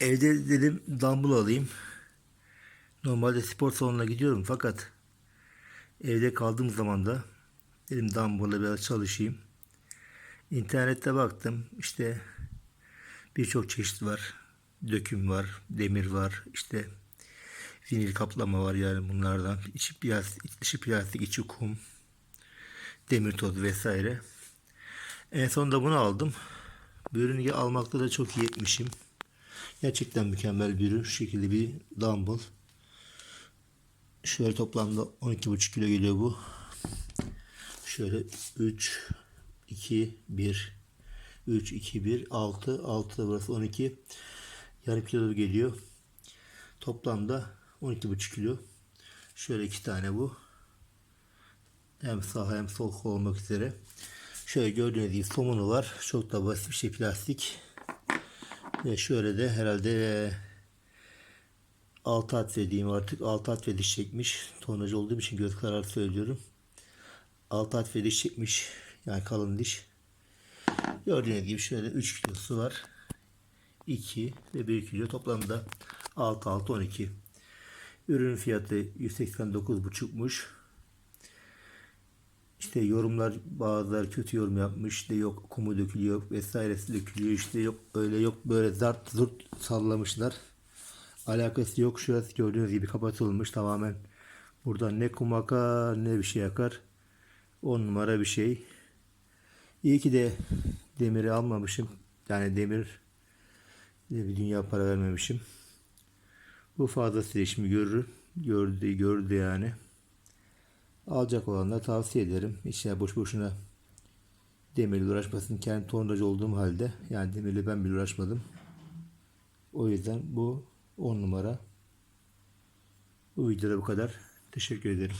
Evde dedim dumbbell alayım. Normalde spor salonuna gidiyorum fakat evde kaldığım zaman da dedim dumbbell'la biraz çalışayım. İnternette baktım işte birçok çeşit var. Döküm var, demir var, işte vinil kaplama var yani bunlardan. İçi plastik, dışı plastik, içi kum, demir tozu vesaire. En sonunda bunu aldım. Bu ürünü almakta da çok iyi etmişim. Gerçekten mükemmel bir ürün. Şu şekilde bir dumbbell. Şöyle toplamda 12,5 kilo geliyor bu. Şöyle 3, 2, 1, 3, 2, 1, 6, 6 da burası 12. Yarım kilo geliyor. Toplamda 12,5 kilo. Şöyle iki tane bu. Hem sağ hem sol kol olmak üzere. Şöyle gördüğünüz gibi somunu var. Çok da basit bir şey plastik. Ve şöyle de herhalde 6 at dediğim artık 6 at ve diş çekmiş. Tonacı olduğum için göz kararı söylüyorum. 6 at ve diş çekmiş. Yani kalın diş. Gördüğünüz gibi şöyle 3 kilosu var. 2 ve 1 kilo toplamda 6 6 12. Ürünün fiyatı 189,5'muş. İşte yorumlar bazıları kötü yorum yapmış. İşte yok kumu dökülüyor vesairesi dökülüyor. İşte yok öyle yok böyle zart zurt sallamışlar. Alakası yok. Şurası gördüğünüz gibi kapatılmış tamamen. Buradan ne kum akar ne bir şey akar. 10 numara bir şey. İyi ki de demiri almamışım. Yani demir de bir dünya para vermemişim. Bu fazlasıyla işimi görür. Gördü, gördü yani. Alacak olanlara tavsiye ederim. İşte boş boşuna demirle uğraşmasın. Kendi tornacı olduğum halde yani demirle ben bile uğraşmadım. O yüzden bu 10 numara. Bu videoda bu kadar. Teşekkür ederim.